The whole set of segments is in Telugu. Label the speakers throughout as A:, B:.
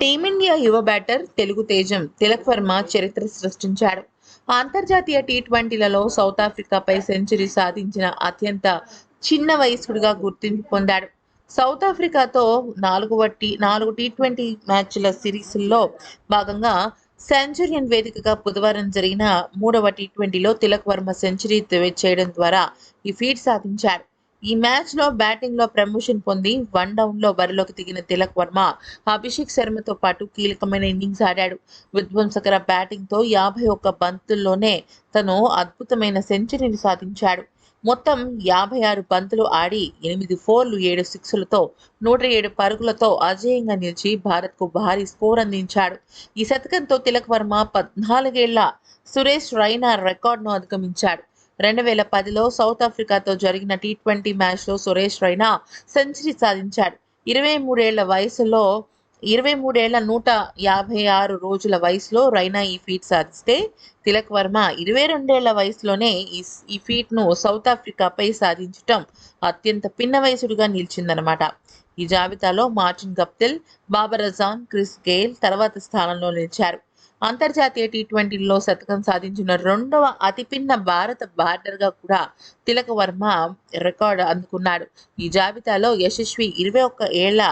A: టీమిండియా యువ బ్యాటర్ తెలుగు తేజం తిలక్ వర్మ చరిత్ర సృష్టించాడు. అంతర్జాతీయ టీ ట్వంటీలలో సౌత్ ఆఫ్రికాపై సెంచరీ సాధించిన అత్యంత చిన్న వయస్కుడిగా గుర్తింపు పొందాడు. సౌత్ ఆఫ్రికాతో నాలుగవ టీ నాలుగు టీ ట్వంటీ మ్యాచ్ల సిరీస్లో భాగంగా సెంచురియన్ వేదికగా బుధవారం జరిగిన మూడవ టీ ట్వంటీలో తిలక్ వర్మ సెంచరీ చేయడం ద్వారా ఈ ఫీట్ సాధించాడు. ఈ మ్యాచ్లో బ్యాటింగ్లో ప్రమోషన్ పొంది వన్ డౌన్లో బరిలోకి దిగిన తిలక్ వర్మ అభిషేక్ శర్మతో పాటు కీలకమైన ఇన్నింగ్స్ ఆడాడు. విధ్వంసకర బ్యాటింగ్తో యాభై ఒక్క బంతుల్లోనే తను అద్భుతమైన సెంచరీని సాధించాడు. మొత్తం యాభై ఆరు బంతులు ఆడి ఎనిమిది ఫోర్లు ఏడు సిక్స్లతో నూట ఏడు పరుగులతో అజేయంగా నిలిచి భారత్కు భారీ స్కోర్ అందించాడు. ఈ శతకంతో తిలక్ వర్మ పద్నాలుగేళ్ళ సురేష్ రైనా రికార్డును అధిగమించాడు. రెండు వేల పదిలో సౌత్ ఆఫ్రికాతో జరిగిన టీ ట్వంటీ మ్యాచ్లో సురేష్ రైనా సెంచరీ సాధించాడు. ఇరవై మూడేళ్ళ వయసులో ఇరవై మూడేళ్ళ నూట యాభై ఆరు రోజుల వయసులో రైనా ఈ ఫీట్ సాధిస్తే తిలక్ వర్మ ఇరవై రెండేళ్ళ వయసులోనే ఈ ఈ ఫీట్ను సౌత్ ఆఫ్రికాపై సాధించటం అత్యంత పిన్న వయసుడిగా నిలిచిందనమాట ఈ జాబితాలో Martin Guptill Babar Azam Chris Gayle తర్వాత స్థానంలో నిలిచారు. అంతర్జాతీయ టీ ట్వంటీలో శతకం సాధించిన రెండవ అతిపిన్న భారత బ్యాటర్గా కూడా తిలక వర్మ రికార్డు అందుకున్నాడు. ఈ జాబితాలో యశస్వి ఇరవై ఒక్క ఏళ్ళ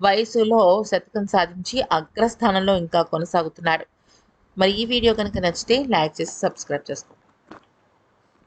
A: వయసులో శతకం సాధించి అగ్రస్థానంలో ఇంకా కొనసాగుతున్నాడు. మరి ఈ వీడియో కనుక నచ్చితే లైక్ చేసి సబ్స్క్రైబ్ చేసుకోండి.